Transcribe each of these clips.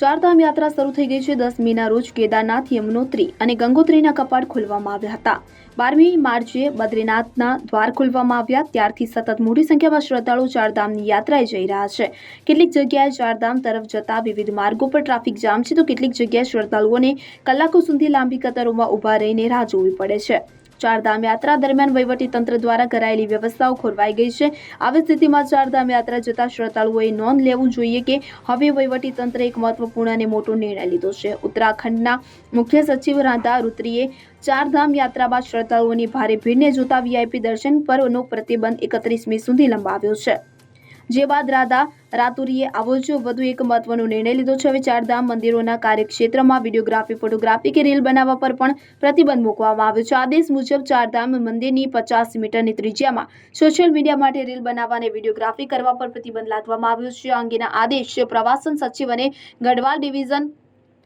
ચારધામ યાત્રા શરૂ થઈ ગઈ છે. દસ મેના રોજ કેદારનાથ યમનોત્રી અને ગંગોત્રીના કપાટ ખોલવામાં આવ્યા હતા. બારમી માર્ચે બદ્રીનાથના દ્વાર ખોલવામાં આવ્યા. ત્યારથી સતત મોટી સંખ્યામાં શ્રદ્ધાળુ ચારધામની યાત્રાએ જઈ રહ્યા છે. કેટલીક જગ્યાએ ચારધામ તરફ જતા વિવિધ માર્ગો પર ટ્રાફિક જામ છે તો કેટલીક જગ્યાએ શ્રદ્ધાળુઓને કલાકો સુધી લાંબી કતારોમાં ઊભા રહીને રાહ જોવી પડે છે. ચારધામ યાત્રા દરમિયાન તંત્ર દ્વારા કરાયેલી વ્યવસ્થાઓ ખોરવાઈ ગઈ છે. આવી સ્થિતિમાં ચારધામ યાત્રા જતા શ્રદ્ધાળુઓએ નોંધ લેવું જોઈએ કે હવે તંત્રે એક મહત્વપૂર્ણ અને મોટો નિર્ણય લીધો છે. ઉત્તરાખંડના મુખ્ય સચિવ રાધા રૂત્રીએ ચારધામ યાત્રા બાદ શ્રદ્ધાળુઓની ભારે ભીડને જોતા વીઆઈપી દર્શન પરનો પ્રતિબંધ એકત્રીસમી સુધી લંબાવ્યો છે. જે બાદ રાધા રાતુરીએ આવો જ વધુ એક મહત્વનો નિર્ણય લીધો છે. હવે ચારધામ મંદિરોના કાર્યક્ષેત્રમાં વિડીયોગ્રાફી, ફોટોગ્રાફી કે રીલ બનાવવા પર પણ પ્રતિબંધ મૂકવામાં આવ્યો છે. આદેશ મુજબ ચારધામ મંદિરની પચાસ મીટરની ત્રિજ્યામાં સોશિયલ મીડિયા માટે રીલ બનાવવા અને વિડીયોગ્રાફી કરવા પર પ્રતિબંધ લાદવામાં આવ્યો છે. આ અંગેના આદેશ પ્રવાસન સચિવ અને ગઢવાલ ડિવિઝન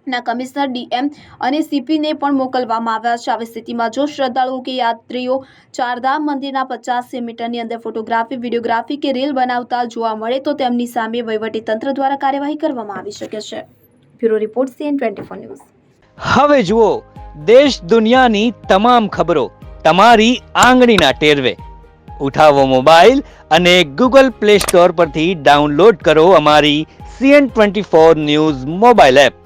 ના કમિશનર ડીએમ અને સીપીને પણ મોકલવામાં આવ્યા છે. આવી સ્થિતિમાં જો શ્રદ્ધાળુઓ કે યાત્રીઓ ચારધામ મંદિરના પચાસ મીટરની અંદર ફોટોગ્રાફી, વિડીયોગ્રાફી કે રીલ બનાવતા જોવા મળે તો તેમની સામે તંત્ર દ્વારા કાર્યવાહી કરવામાં આવી શકે છે. Bureau report CN twenty news. હવે જુઓ, દેશ દુનિયાની તમામ ખબરો તમારી આંગળીના ટેરવે. ઉઠાવો મોબાઈલ અને ગૂગલ પ્લે સ્ટોર પરથી ડાઉનલોડ કરો અમારી CN twenty four news mobile app.